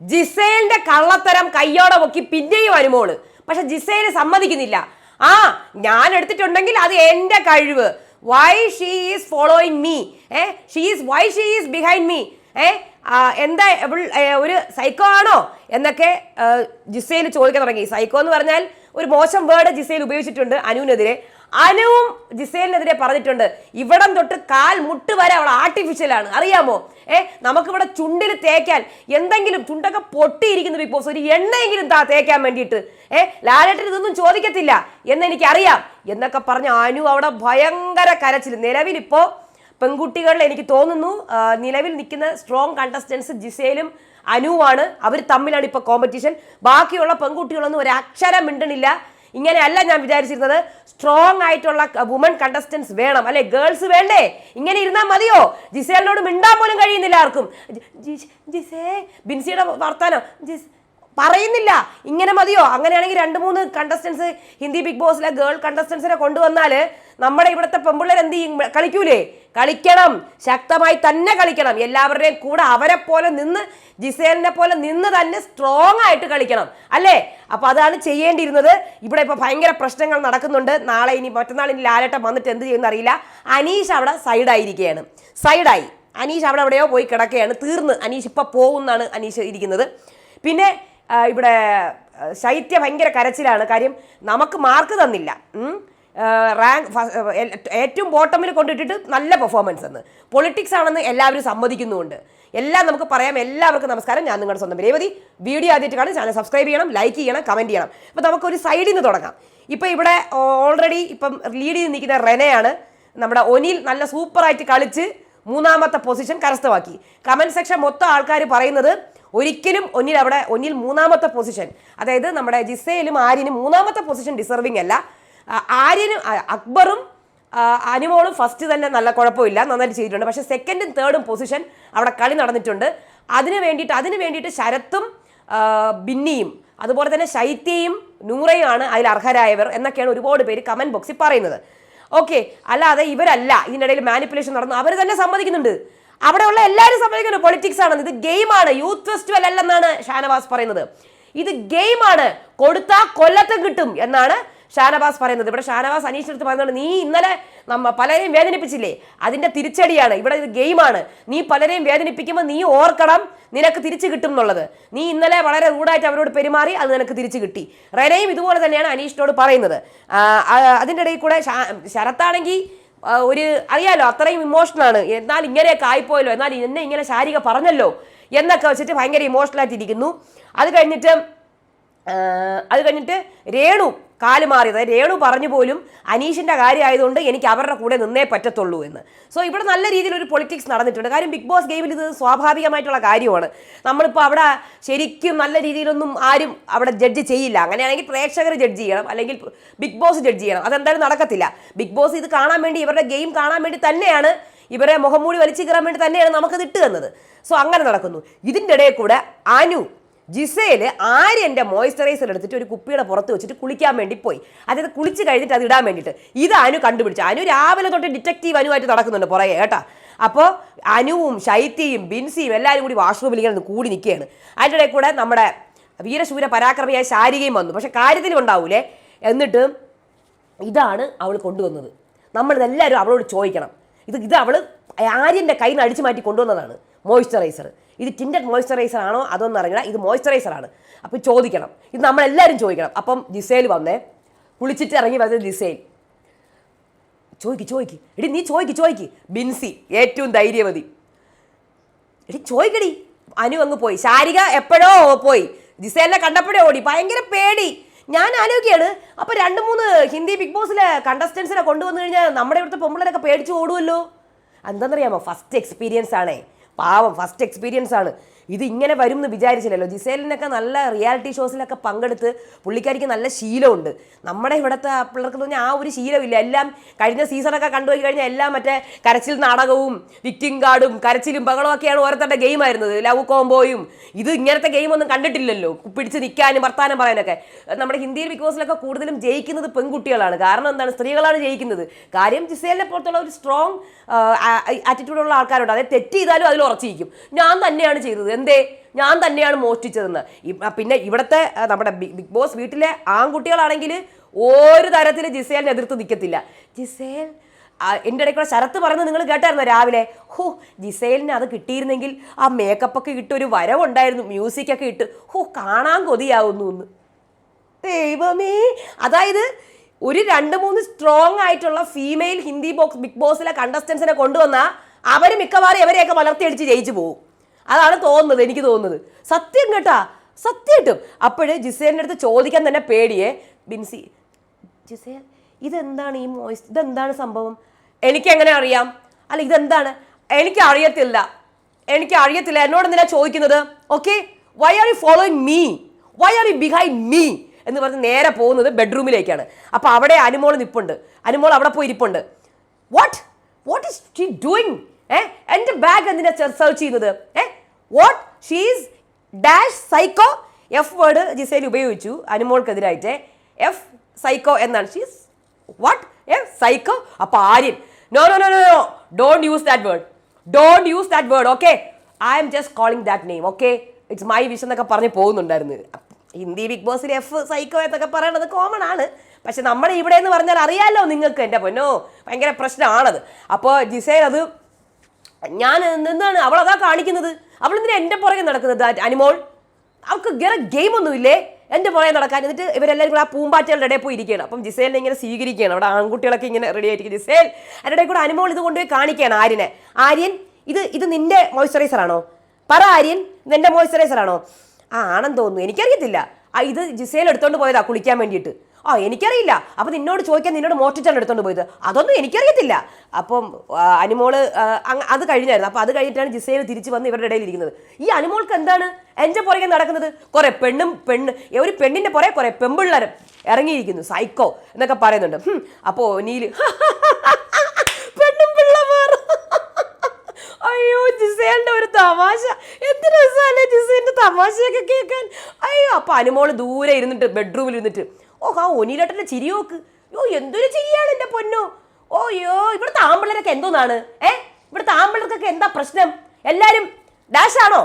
ജിസേലിന്റെ കള്ളത്തരം കയ്യോടെ പൊക്കി പിന്നെയും അനുമോൾ പക്ഷെ ജിസേൽ സമ്മതിക്കുന്നില്ല. ആ ഞാൻ എടുത്തിട്ടുണ്ടെങ്കിൽ അത് എന്റെ കഴിവ്. Why she is following me ഏ she is why she is behind me ഏ എന്താ ഒരു സൈക്കോ ആണോ? എന്നൊക്കെ ജിസേൽ ചോദിക്കാൻ തുടങ്ങി. സൈക്കോ എന്ന് പറഞ്ഞാൽ ഒരു മോശം വേർഡ് ജിസേൽ ഉപയോഗിച്ചിട്ടുണ്ട് അനുവിനെതിരെ അനുവും ജിസേലിനെതിരെ പറഞ്ഞിട്ടുണ്ട്. ഇവിടം തൊട്ട് കാൽ മുട്ട് വരെ അവൾ ആർട്ടിഫിഷ്യലാണ് അറിയാമോ? ഏ നമുക്കിവിടെ ചുണ്ടിൽ തേക്കാൻ എന്തെങ്കിലും ചുണ്ടൊക്കെ പൊട്ടിയിരിക്കുന്നു ബിഗ് ബോസ്. ഒരു എണ്ണയെങ്കിലും താ തേക്കാൻ വേണ്ടിയിട്ട്. ഏ ലാലേട്ടൻ ഇതൊന്നും ചോദിക്കത്തില്ല എന്ന് എനിക്കറിയാം എന്നൊക്കെ പറഞ്ഞ അനു അവിടെ ഭയങ്കര കരച്ചിൽ. നിലവിലിപ്പോൾ പെൺകുട്ടികളിൽ എനിക്ക് തോന്നുന്നു നിലവിൽ നിൽക്കുന്ന സ്ട്രോങ് കണ്ടസ്റ്റൻസ് ജിസേലും അനുവാണ് അവർ തമ്മിലാണ് ഇപ്പോൾ കോമ്പറ്റീഷൻ ബാക്കിയുള്ള പെൺകുട്ടികളൊന്നും ഒരു അക്ഷരം മിണ്ടണില്ല. ഇങ്ങനെയല്ല ഞാൻ വിചാരിച്ചിരുന്നത്. സ്ട്രോങ് ആയിട്ടുള്ള വുമൺ കണ്ടസ്റ്റൻസ് വേണം. അല്ലെ ഗേൾസ് വേണ്ടേ? ഇങ്ങനെ ഇരുന്നാൽ മതിയോ? ജിസേലിനോട് മിണ്ടാൻ പോലും കഴിയുന്നില്ല ആർക്കും. ജിസേ ബിൻസിയുടെ വർത്താനം. ജിസ് പറയുന്നില്ല. ഇങ്ങനെ മതിയോ? അങ്ങനെയാണെങ്കിൽ രണ്ട് മൂന്ന് കണ്ടസ്റ്റൻസ് ഹിന്ദി ബിഗ് ബോസിലെ ഗേൾ കണ്ടസ്റ്റൻസിനെ കൊണ്ടുവന്നാൽ നമ്മുടെ ഇവിടുത്തെ പെമ്പിള്ളേർ എന്ത് ചെയ്യും? കളിക്കൂലേ? കളിക്കണം. ശക്തമായി തന്നെ കളിക്കണം. എല്ലാവരുടെയും കൂടെ അവരെ പോലെ നിന്ന് ജിസേലിനെ പോലെ നിന്ന് തന്നെ സ്ട്രോങ് ആയിട്ട് കളിക്കണം. അല്ലേ? അപ്പോൾ അതാണ് ചെയ്യേണ്ടിയിരുന്നത്. ഇവിടെ ഇപ്പൊ ഭയങ്കര പ്രശ്നങ്ങൾ നടക്കുന്നുണ്ട്. നാളെ ഇനി മറ്റന്നാൾ ഇനി ലാലേട്ടം വന്നിട്ട് എന്ത് ചെയ്യുമെന്ന് അറിയില്ല. അനീഷ് അവിടെ സൈഡായിരിക്കുകയാണ് സൈഡായി അനീഷ് അവിടെ എവിടെയോ പോയി കിടക്കുകയാണ്. തീർന്ന് അനീഷ് ഇപ്പൊ പോകുന്നാണ് അനീഷ് ഇരിക്കുന്നത്. പിന്നെ ഇവിടെ ശൈത്യ ഭയങ്കര കരച്ചിലാണ്. കാര്യം നമുക്ക് മാർക്ക് തന്നില്ല. റാങ്ക് ഏറ്റവും ബോട്ടമിൽ കൊണ്ടിട്ടിട്ട് നല്ല പെർഫോമൻസ് എന്ന് പൊളിറ്റിക്സ് ആണെന്ന് എല്ലാവരും സമ്മതിക്കുന്നുമുണ്ട്. എല്ലാം നമുക്ക് പറയാം. എല്ലാവർക്കും നമസ്കാരം. ഞാൻ നിങ്ങളുടെ സ്വന്തം രേവതി. വീഡിയോ ആദ്യമായിട്ട് കാണും ചാനൽ സബ്സ്ക്രൈബ് ചെയ്യണം ലൈക്ക് ചെയ്യണം കമന്റ് ചെയ്യണം. അപ്പോൾ നമുക്കൊരു സൈഡിൽ നിന്ന് തുടങ്ങാം. ഇപ്പോൾ ഇവിടെ ഓൾറെഡി ഇപ്പം ലീഡ് ചെയ്ത് നിൽക്കുന്ന റെനയാണ് നമ്മുടെ ഒനിൽ നല്ല സൂപ്പറായിട്ട് കളിച്ച് മൂന്നാമത്തെ പൊസിഷൻ കരസ്ഥമാക്കി. കമന്റ് സെക്ഷൻ മൊത്തം ആൾക്കാർ പറയുന്നത് ഒരിക്കലും ഒന്നിൽ അവിടെ ഒന്നിൽ മൂന്നാമത്തെ പൊസിഷൻ അതായത് നമ്മുടെ ജിസയിലും ആര്യനും മൂന്നാമത്തെ പൊസിഷൻ ഡിസർവിങ് അല്ല. ആര്യനും അക്ബറും അനുമോളും ഫസ്റ്റ് തന്നെ നല്ല കുഴപ്പമില്ല നന്നായിട്ട് ചെയ്തിട്ടുണ്ട്. പക്ഷേ സെക്കൻഡും തേർഡും പൊസിഷൻ അവിടെ കളി നടന്നിട്ടുണ്ട്. അതിന് വേണ്ടിയിട്ട് അതിന് വേണ്ടിയിട്ട് ശരത്തും ബിന്നിയും അതുപോലെ തന്നെ ശൈത്യയും നൂറയുമാണ് അതിൽ അർഹരായവർ എന്നൊക്കെയാണ് ഒരുപാട് പേര് കമന്റ് ബോക്സിൽ പറയുന്നത്. ഓക്കെ അല്ലാതെ ഇവരല്ല ഇതിനിടയിൽ മാനിപ്പുലേഷൻ നടന്നു. അവർ തന്നെ സമ്മതിക്കുന്നുണ്ട്. അവിടെയുള്ള എല്ലാവരും സമ്മതിക്കുന്നു പൊളിറ്റിക്സ് ആണ് ഇത് ഗെയിമാണ് യൂത്ത് ഫെസ്റ്റിവൽ അല്ലെന്നാണ് ഷാനവാസ് പറയുന്നത്. ഇത് ഗെയിമാണ് കൊടുത്താൽ കൊല്ലത്ത് കിട്ടും എന്നാണ് ഷാനവാസ് പറയുന്നത്. ഇവിടെ ഷാനവാസ് അനീഷിനടുത്ത് പറയുന്നത് നീ ഇന്നലെ നമ്മ പലരെയും വേദനിപ്പിച്ചില്ലേ? അതിന്റെ തിരിച്ചടിയാണ്. ഇവിടെ ഇത് ഗെയിമാണ് നീ പലരെയും വേദനിപ്പിക്കുമ്പോൾ നീ ഓർക്കണം നിനക്ക് തിരിച്ചു കിട്ടും എന്നുള്ളത്. നീ ഇന്നലെ വളരെ റൂഡായിട്ട് അവരോട് പെരുമാറി അത് നിനക്ക് തിരിച്ചു കിട്ടി. റെനയും ഇതുപോലെ തന്നെയാണ് അനീഷിനോട് പറയുന്നത്. അതിന്റെ ഇടയിൽ കൂടെ ശരത്താണെങ്കിൽ ഒരു അറിയാലോ അത്രയും ഇമോഷണലാണ് എന്നാൽ ഇങ്ങനെയൊക്കെ ആയിപ്പോയല്ലോ എന്നാൽ എന്നെ ഇങ്ങനെ ശാരിക പറഞ്ഞല്ലോ എന്നൊക്കെ വെച്ചിട്ട് ഭയങ്കര ഇമോഷണൽ ആയിട്ടിരിക്കുന്നു. അത് കഴിഞ്ഞിട്ട് അത് കഴിഞ്ഞിട്ട് രേണു കാൽ മാറിയത്. രേണു പറഞ്ഞു പോലും അനീഷിന്റെ കാര്യമായതുകൊണ്ട് എനിക്ക് അവരുടെ കൂടെ നിന്നേ പറ്റത്തുള്ളൂ എന്ന്. സോ ഇവിടെ നല്ല രീതിയിൽ ഒരു പൊളിറ്റിക്സ് നടന്നിട്ടുണ്ട്. കാര്യം ബിഗ് ബോസ് ഗെയിമിൽ ഇത് സ്വാഭാവികമായിട്ടുള്ള കാര്യമാണ്. നമ്മളിപ്പോൾ അവിടെ ശരിക്കും നല്ല രീതിയിലൊന്നും ആരും അവിടെ ജഡ്ജ് ചെയ്യില്ല. അങ്ങനെയാണെങ്കിൽ പ്രേക്ഷകർ ജഡ്ജ് ചെയ്യണം. അല്ലെങ്കിൽ ബിഗ് ബോസ് ജഡ്ജ് ചെയ്യണം. അതെന്തായാലും നടക്കത്തില്ല. ബിഗ് ബോസ് ഇത് കാണാൻ വേണ്ടി ഇവരുടെ ഗെയിം കാണാൻ വേണ്ടി തന്നെയാണ് ഇവരെ മുഖംമൂടി വലിച്ചു കയറാൻ വേണ്ടി തന്നെയാണ് നമുക്ക് ഇട്ട് തന്നത്. സോ അങ്ങനെ നടക്കുന്നു. ഇതിന്റെ ഇടയിൽ കൂടെ അനു ജിസയിൽ ആര്യന്റെ മോയ്സ്ചറൈസർ എടുത്തിട്ട് ഒരു കുപ്പിയുടെ പുറത്ത് വെച്ചിട്ട് കുളിക്കാൻ വേണ്ടി പോയി? അതായത് കുളിച്ച് കഴിഞ്ഞിട്ട് അത് ഇടാൻ വേണ്ടിയിട്ട്. ഇത് അനു കണ്ടുപിടിച്ചു. അനു രാവിലെ തൊട്ട് ഡിറ്റക്റ്റീവ് അനുവായിട്ട് നടക്കുന്നുണ്ട് പുറകെ കേട്ടോ? അപ്പോൾ അനുവും ശൈത്യയും ബിൻസിയും എല്ലാവരും കൂടി വാഷ്റൂമിൽ ഇങ്ങനെ കൂടി നിൽക്കുകയാണ്. അതിന്റെ ഇടയിൽ കൂടെ നമ്മുടെ വീരശൂര പരാക്രമിയായ ശാരികയും വന്നു. പക്ഷെ കാര്യത്തിലും ഉണ്ടാവൂലേ? എന്നിട്ട് ഇതാണ് അവൾ കൊണ്ടുവന്നത്. നമ്മളിതെല്ലാവരും അവളോട് ചോദിക്കണം. ഇത് ഇത് അവൾ ആര്യന്റെ കയ്യിൽ നിന്ന് അടിച്ചു മാറ്റി കൊണ്ടുവന്നതാണ്. മോയ്സ്ചറൈസർ ഇത് ടിന്റഡ് മോയ്സ്ചറൈസർ ആണോ അതൊന്നും അറിയില്ല ഇത് മോയ്സ്ചറൈസർ ആണ്. അപ്പോൾ ചോദിക്കണം. ഇത് നമ്മളെല്ലാവരും ചോദിക്കണം. അപ്പം ജിസേൽ വന്നേ. കുളിച്ചിട്ട് ഇറങ്ങി വന്നത് ജിസേൽ. ചോദിക്ക് ചോദിക്ക്. എടി നീ ചോദിക്ക് ചോദിക്ക്. ബിൻസി ഏറ്റവും ധൈര്യവതി എടി ചോദിക്കടി. അനു അങ്ങ് പോയി. ശാരിക എപ്പോഴോ പോയി. ജിസേലിനെ കണ്ടപ്പോഴേ ഓടി. ഭയങ്കര പേടി. ഞാൻ ആലോചിക്കുകയാണ്. അപ്പോൾ രണ്ട് മൂന്ന് ഹിന്ദി ബിഗ് ബോസിലെ കണ്ടസ്റ്റൻസിനെ കൊണ്ടുവന്നു കഴിഞ്ഞാൽ നമ്മുടെ ഇവിടുത്തെ പൊമ്പിളരൊക്കെ പേടിച്ച് ഓടുമല്ലോ എന്താണെന്നറിയാമോ ഫസ്റ്റ് എക്സ്പീരിയൻസ് ആണേ. പാവം ഫസ്റ്റ് എക്സ്പീരിയൻസ് ആണ്. ഇത് ഇങ്ങനെ വരും എന്ന് വിചാരിച്ചില്ലല്ലോ. ജിസേലിനൊക്കെ നല്ല റിയാലിറ്റി ഷോസിലൊക്കെ പങ്കെടുത്ത് പുള്ളിക്കാരിക്ക് നല്ല ശീലമുണ്ട്. നമ്മുടെ ഇവിടുത്തെ പിള്ളേർക്ക് പറഞ്ഞാൽ ആ ഒരു ശീലമില്ല. എല്ലാം കഴിഞ്ഞ സീസണൊക്കെ കണ്ടുപോയി കഴിഞ്ഞാൽ എല്ലാം മറ്റേ കരച്ചിൽ നാടകവും വിക്ടിം കാർഡും കരച്ചിലും ബഹളവും ഒക്കെയാണ് ഓരോരുത്തരുടെ ഗെയിം ആയിരുന്നത്. ലവ് കോംബോയും ഇത് ഇങ്ങനത്തെ ഗെയിം ഒന്നും കണ്ടിട്ടില്ലല്ലോ. പിടിച്ച് നിൽക്കാനും വർത്താനം പറയാനൊക്കെ. നമ്മുടെ ഹിന്ദിയിൽ ബിഗ് ബോസിലൊക്കെ കൂടുതലും ജയിക്കുന്നത് പെൺകുട്ടികളാണ്. കാരണം എന്താണ്? സ്ത്രീകളാണ് ജയിക്കുന്നത്. കാര്യം ജിസേലിനെ പോലത്തുള്ള ഒരു സ്ട്രോങ് ആറ്റിറ്റ്യൂഡുള്ള ആൾക്കാരുണ്ട്. അതായത് തെറ്റ് ചെയ്താലും അതിൽ ഉറച്ചിരിക്കും. ഞാൻ തന്നെയാണ് ചെയ്തത്. എന്തേ? ഞാൻ തന്നെയാണ് മോഷ്ടിച്ചതെന്ന്. പിന്നെ ഇവിടുത്തെ നമ്മുടെ ബിഗ് ബോസ് വീട്ടിലെ ആൺകുട്ടികളാണെങ്കിൽ ഒരു തരത്തിൽ ജിസേലിനെ എതിർത്ത് നിൽക്കത്തില്ല. ജിസേൽ എന്റെ ഇടയ്ക്ക് കൂടെ ശരത്ത് പറയുന്നത് നിങ്ങൾ കേട്ടായിരുന്നോ രാവിലെ? ഹോ ജിസേലിന് അത് കിട്ടിയിരുന്നെങ്കിൽ ആ മേക്കപ്പ് ഒക്കെ ഇട്ട് ഒരു വരവുണ്ടായിരുന്നു മ്യൂസിക് ഒക്കെ ഇട്ട്. ഹോ കാണാൻ കൊതിയാവുന്നു എന്ന്. ദൈവമേ. അതായത് ഒരു രണ്ട് മൂന്ന് സ്ട്രോങ് ആയിട്ടുള്ള ഫീമെയിൽ ഹിന്ദി ബോക്സ് ബിഗ് ബോസിലെ കണ്ടസ്റ്റൻസിനെ കൊണ്ടുവന്ന അവർ മിക്കവാറും ഇവരെയൊക്കെ വളർത്തിയടിച്ച് ജയിച്ചു പോകും അതാണ് തോന്നുന്നത് എനിക്ക് തോന്നുന്നത്. സത്യം കേട്ടാ സത്യമായിട്ടും. അപ്പോഴ് ജിസേലിന്റെ അടുത്ത് ചോദിക്കാൻ തന്നെ പേടിയേ ബിൻസി ജിസേൽ ഇതെന്താണ് ഈ മോയ്സ് ഇതെന്താണ് സംഭവം? എനിക്കെങ്ങനെ അറിയാം? അല്ല ഇതെന്താണ്? എനിക്ക് അറിയത്തില്ല. എനിക്ക് അറിയത്തില്ല. എന്നോട് എന്തിനാ ചോദിക്കുന്നത്? Okay why are you following me why are you behind me എന്ന് പറഞ്ഞ് നേരെ പോകുന്നത് ബെഡ്റൂമിലേക്കാണ് അപ്പോൾ അവിടെ അനുമോൾ നിപ്പുണ്ട്. അനുമോൾ അവിടെ പോയി ഇരിപ്പുണ്ട്. What what is she doing eh എന്റെ ബാഗ് എന്തിനാ സെർച്ച് ചെയ്യുന്നത് eh what she's dash psycho F word Gisele ഉപയോഗിച്ചു അനുമോൾക്കെതിരായിട്ട്. എഫ് സൈക്കോ എന്നാണ്. ഷീസ് വാട്ട് എ സൈക്കോ അപ്പൊ Aryan. No no no no no don't use that word don't use that word okay I'm just calling that name okay it's my wish എന്നൊക്കെ പറഞ്ഞ് പോകുന്നുണ്ടായിരുന്നു. Hindi big ബോസിൽ F psycho എന്നൊക്കെ പറയണത് common ആണ്. പക്ഷെ നമ്മുടെ ഇവിടെ എന്ന് പറഞ്ഞാൽ അറിയാലോ നിങ്ങൾക്ക് എന്റെ പൊന്നോ ഭയങ്കര പ്രശ്നമാണത്. അപ്പോൾ ജിസേൽ അത് ഞാൻ എന്താണ് അവൾ അതാ കാണിക്കുന്നത്. അവൾ എന്തിനാ എന്റെ പുറകെ നടക്കുന്നത്? അനിമോൾ അവൾക്ക് ഗെറ ഗെയിം ഒന്നുമില്ലേ എന്റെ പുറകെ നടക്കാൻ. എന്നിട്ട് ഇവരെല്ലാവരും കൂടെ ആ പൂമ്പാറ്റകളുടെ ഇടയിൽ പോയി ഇരിക്കുകയാണ്. അപ്പം ജിസേലിനെ ഇങ്ങനെ സ്വീകരിക്കുകയാണ്. അവിടെ ആൺകുട്ടികളൊക്കെ ഇങ്ങനെ റെഡി ആയിരിക്കും. ജിസേൽ അതിന്റെ കൂടെ അനിമോൾ ഇത് കൊണ്ടുപോയി കാണിക്കുകയാണ് ആര്യനെ. ആര്യൻ ഇത് ഇത് നിന്റെ മോയ്സ്ചറൈസർ ആണോ? പറ ആര്യൻ മോയ്സ്ചറൈസർ ആണോ? ആ ആണെന്ന് തോന്നുന്നു. എനിക്കറിയത്തില്ല. ആ ഇത് ജിസേൽ എടുത്തോണ്ട് പോയതാ കുളിക്കാൻ വേണ്ടിയിട്ട്. ആ എനിക്കറിയില്ല. അപ്പം നിന്നോട് ചോദിക്കാൻ നിന്നോട് മോഷ്ടിച്ചാണ് എടുത്തോണ്ട് പോയത്. അതൊന്നും എനിക്കറിയത്തില്ല. അപ്പം അനുമോൾ അത് കഴിഞ്ഞായിരുന്നു. അപ്പം അത് കഴിഞ്ഞിട്ടാണ് ജിസയിൽ തിരിച്ച് വന്ന് ഇവരുടെ ഇടയിൽ ഇരിക്കുന്നത്. ഈ അനുമോൾക്ക് എന്താണ്? എന്റെ പുറകെ നടക്കുന്നത്? കുറേ പെണ്ണും പെണ്ണ് ഒരു പെണ്ണിന്റെ പുറകെ കുറേ പെമ്പിള്ളേരും ഇറങ്ങിയിരിക്കുന്നു. സൈക്കോ എന്നൊക്കെ പറയുന്നുണ്ട്. അപ്പോൾ അപ്പോ നീൽ പെണ്ണും പിള്ളമാർ. അയ്യോ ജിസേലിന്റെ ഒരു തമാശ. എന്ത് രസമല്ലേ ജിസേലിന്റെ തമാശയൊക്കെ കേൾക്കാൻ. അയ്യോ അപ്പൊ അനുമോൾ ദൂരെ ഇരുന്നിട്ട് ബെഡ്റൂമിൽ ഇരുന്നിട്ട് ഓ ആ ഒനിലേട്ടന്റെ ചിരി നോക്ക്. യോ എന്തൊരു ചിരിയാണ് എന്റെ പൊന്നോ. യോ ഇവിടുത്തെ ആമ്പിള്ളേരൊക്കെ എന്തോന്നാണ്? ഏ? ഇവിടുത്തെ ആമ്പിള്ളേർക്കൊക്കെ എന്താ പ്രശ്നം? എല്ലാരും ഡാഷാണോ?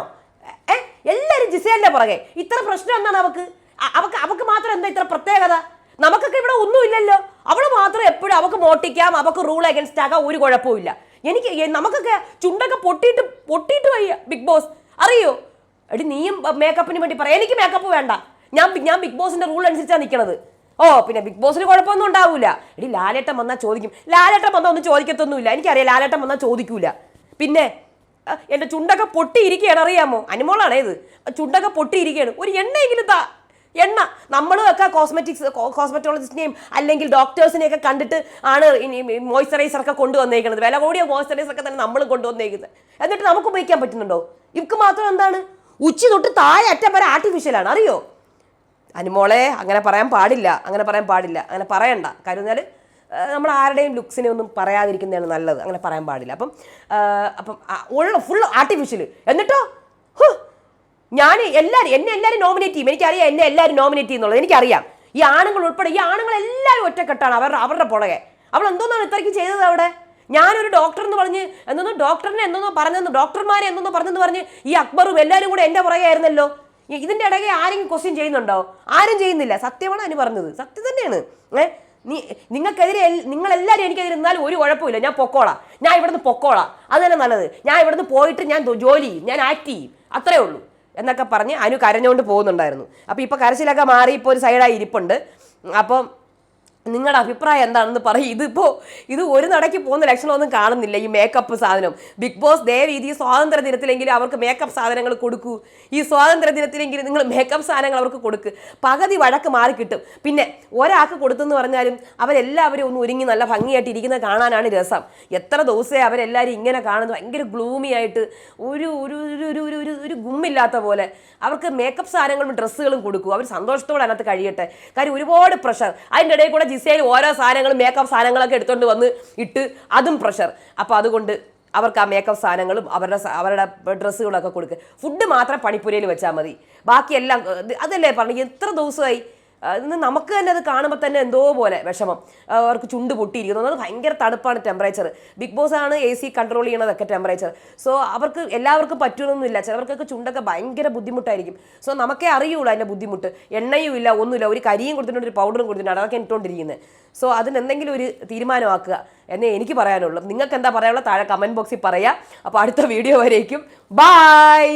ഏ? എല്ലാരും ജിസേലിന്റെ പുറകെ. ഇത്ര പ്രശ്നം എന്താണ് അവക്ക്? അവക്ക് അവക്ക് മാത്രം എന്താ ഇത്ര പ്രത്യേകത? നമുക്കൊക്കെ ഇവിടെ ഒന്നുമില്ലല്ലോ അവൾ മാത്രം എപ്പോഴും അവക്ക് മോട്ടിക്കാം അവക്ക് റൂൾ അഗൻസ്റ്റ് ആക്കാം ഒരു കുഴപ്പമില്ല എനിക്ക് നമുക്കൊക്കെ ചുണ്ടൊക്കെ പൊട്ടിയിട്ട് പൊട്ടിയിട്ട് വയ്യ ബിഗ് ബോസ് അറിയോ? എടി നീയും മേക്കപ്പിന് വേണ്ടി പറയാം എനിക്ക് മേക്കപ്പ് വേണ്ട. ഞാൻ ഞാൻ ബിഗ് ബോസിന്റെ റൂൾ അനുസരിച്ചാണ് നിൽക്കുന്നത് ഓ പിന്നെ ബിഗ് ബോസിന് കുഴപ്പമൊന്നും ഉണ്ടാവില്ല എടി ലാലേട്ടൻ വന്നാൽ ചോദിക്കും. ലാലേട്ടൻ വന്നാൽ ഒന്നും ചോദിക്കത്തൊന്നുമില്ല. എനിക്കറിയാം ലാലേട്ടൻ വന്നാൽ ചോദിക്കൂല. പിന്നെ എന്റെ ചുണ്ടൊക്കെ പൊട്ടിയിരിക്കുകയാണ് അറിയാമോ? അനുമോളാണ് ഇത് ചുണ്ടൊക്കെ പൊട്ടിയിരിക്കുകയാണ് ഒരു എണ്ണയെങ്കിലും താ എണ്ണ. നമ്മളും ഒക്കെ കോസ്മെറ്റിക്സ് കോസ്മെറ്റോളജിസ്റ്റിനെയും അല്ലെങ്കിൽ ഡോക്ടേഴ്സിനെയൊക്കെ കണ്ടിട്ട് ആണ് ഇനി മോയ്സ്ചറൈസർ ഒക്കെ കൊണ്ടുവന്നേക്കുന്നത് വില കൂടിയ മോയ്സ്ചറൈസർ ഒക്കെ തന്നെ നമ്മൾ കൊണ്ടുവന്നേക്കുന്നത്. എന്നിട്ട് നമുക്ക് ഉപയോഗിക്കാൻ പറ്റുന്നുണ്ടോ? ഇവക്ക് മാത്രം എന്താണ്? ഉച്ചി തൊട്ട് താഴെ അറ്റം വരെ ആർട്ടിഫിഷ്യലാണ് അറിയോ? അനുമോളെ അങ്ങനെ പറയാൻ പാടില്ല അങ്ങനെ പറയാൻ പാടില്ല അങ്ങനെ പറയണ്ട. കാര്യം നമ്മൾ ആരുടെയും ലുക്സിനെ ഒന്നും പറയാതിരിക്കുന്നതാണ് നല്ലത് അങ്ങനെ പറയാൻ പാടില്ല. അപ്പം അപ്പം ഉള്ള ഫുൾ ആർട്ടിഫിഷ്യൽ എന്നിട്ടോ? ഞാൻ എല്ലാവരും എന്നെ എല്ലാവരും നോമിനേറ്റ് ചെയ്യും. എനിക്കറിയാം എന്നെ എല്ലാവരും നോമിനേറ്റ് ചെയ്യുന്നുള്ളത്. എനിക്കറിയാം. ഈ ആണുങ്ങൾ ഉൾപ്പെടെ ഈ ആണുങ്ങൾ എല്ലാവരും ഒറ്റക്കെട്ടാണ് അവരുടെ അവരുടെ പുറകെ. അവൾ എന്തോന്നാണ് ഇത്രയ്ക്ക് ചെയ്തത് അവിടെ? ഞാനൊരു ഡോക്ടർ എന്ന് പറഞ്ഞ് എന്തോന്നോ ഡോക്ടറിനെ എന്തോന്നോ പറഞ്ഞെന്ന് ഡോക്ടർമാരെ എന്തോന്നോ പറഞ്ഞെന്ന് പറഞ്ഞ് ഈ അക്ബറും എല്ലാവരും കൂടെ എന്റെ പുറകെ ആയിരുന്നല്ലോ. ഇതിന്റെ ഇടയ്ക്ക് ആരെങ്കിലും ക്വസ്റ്റ്യൻ ചെയ്യുന്നുണ്ടോ? ആരും ചെയ്യുന്നില്ല. സത്യമാണ് അതിന് പറഞ്ഞത്. സത്യം തന്നെയാണ്. ഏ? നീ നിങ്ങൾക്കെതിരെ നിങ്ങളെല്ലാവരും എനിക്കെതിരെ ഇരുന്നാലും ഒരു കുഴപ്പമില്ല. ഞാൻ പൊക്കോളാം. ഞാൻ ഇവിടുന്ന് പൊക്കോളാം. അത് തന്നെ നല്ലത്. ഞാൻ ഇവിടുന്ന് പോയിട്ട് ഞാൻ ജോലി ചെയ്യും. ഞാൻ ആക്ട് ചെയ്യും. അത്രേ ഉള്ളൂ. എന്നൊക്കെ പറഞ്ഞ് അനു കരഞ്ഞുകൊണ്ട് പോകുന്നുണ്ടായിരുന്നു. അപ്പോൾ ഇപ്പോൾ കരച്ചിലൊക്കെ മാറി ഇപ്പോൾ ഒരു സൈഡായി ഇരിപ്പുണ്ട്. അപ്പം നിങ്ങളുടെ അഭിപ്രായം എന്താണെന്ന് പറയും. ഇതിപ്പോൾ ഇത് ഒരു നടയ്ക്ക് പോകുന്ന ലക്ഷണമൊന്നും കാണുന്നില്ല ഈ മേക്കപ്പ് സാധനം. ബിഗ് ബോസ് ദയവീതി സ്വാതന്ത്ര്യ ദിനത്തിലെങ്കിലും അവർക്ക് മേക്കപ്പ് സാധനങ്ങൾ കൊടുക്കൂ. ഈ സ്വാതന്ത്ര്യ ദിനത്തിലെങ്കിലും നിങ്ങൾ മേക്കപ്പ് സാധനങ്ങൾ അവർക്ക് കൊടുക്ക്. പകുതി വഴക്ക് മാറി കിട്ടും. പിന്നെ ഒരാൾക്ക് കൊടുത്തെന്ന് പറഞ്ഞാലും അവരെല്ലാവരും ഒന്ന് ഒരുങ്ങി നല്ല ഭംഗിയായിട്ട് ഇരിക്കുന്നത് കാണാനാണ് രസം. എത്ര ദിവസമേ അവരെല്ലാവരും ഇങ്ങനെ കാണുന്നത്. ഭയങ്കര ഗ്ലൂമി ആയിട്ട് ഒരു ഒരു ഒരു ഒരു ഒരു ഒരു ഗുമ്മില്ലാത്ത പോലെ അവർക്ക് മേക്കപ്പ് സാധനങ്ങളും ഡ്രസ്സുകളും കൊടുക്കും. അവർ സന്തോഷത്തോടെ അതിനകത്ത് കഴിയട്ടെ. കാര്യം ഒരുപാട് പ്രഷർ അതിന്റെ ഇടയിൽ കൂടെ ജിസയിൽ ഓരോ സാധനങ്ങളും മേക്കപ്പ് സാധനങ്ങളൊക്കെ എടുത്തുകൊണ്ട് വന്ന് ഇട്ട് അതും പ്രഷർ അപ്പോൾ അതുകൊണ്ട് അവർക്ക് ആ മേക്കപ്പ് സാധനങ്ങളും അവരുടെ അവരുടെ ഡ്രസ്സുകളൊക്കെ കൊടുക്കുക ഫുഡ് മാത്രം പണിപ്പുരയിൽ വെച്ചാൽ മതി. ബാക്കിയെല്ലാം അതല്ലേ പറഞ്ഞു എത്ര ദിവസമായി ഇന്ന് നമുക്ക് തന്നെ അത് കാണുമ്പോൾ തന്നെ എന്തോ പോലെ വിഷമം. അവർക്ക് ചുണ്ട് പൊട്ടിയിരിക്കുന്നു. അത് ഭയങ്കര തണുപ്പാണ് ടെമ്പറേച്ചർ ബിഗ് ബോസ് ആണ് എ സി കൺട്രോൾ ചെയ്യണതൊക്കെ ടെമ്പറേച്ചർ സോ അവർക്ക് എല്ലാവർക്കും പറ്റുന്നൊന്നുമില്ല. ചിലവർക്കൊക്കെ ചുണ്ടൊക്കെ ഭയങ്കര ബുദ്ധിമുട്ടായിരിക്കും. സോ നമുക്കേ അറിയുള്ളൂ അതിന്റെ ബുദ്ധിമുട്ട്. എണ്ണയും ഇല്ല ഒന്നുമില്ല. ഒരു കരിയും കൊടുത്തിട്ടുണ്ട് ഒരു പൗഡറും കൊടുത്തിട്ടുണ്ട്. അതൊക്കെ ഇട്ടുകൊണ്ടിരിക്കുന്നത് സോ അതിനെന്തെങ്കിലും ഒരു തീരുമാനമാക്കുക എന്നേ എനിക്ക് പറയാനുള്ളൂ. നിങ്ങൾക്ക് എന്താ പറയാനുള്ളത്? താഴെ കമന്റ് ബോക്സിൽ പറയാം. അപ്പോൾ അടുത്ത വീഡിയോ വരേക്കും. ബൈ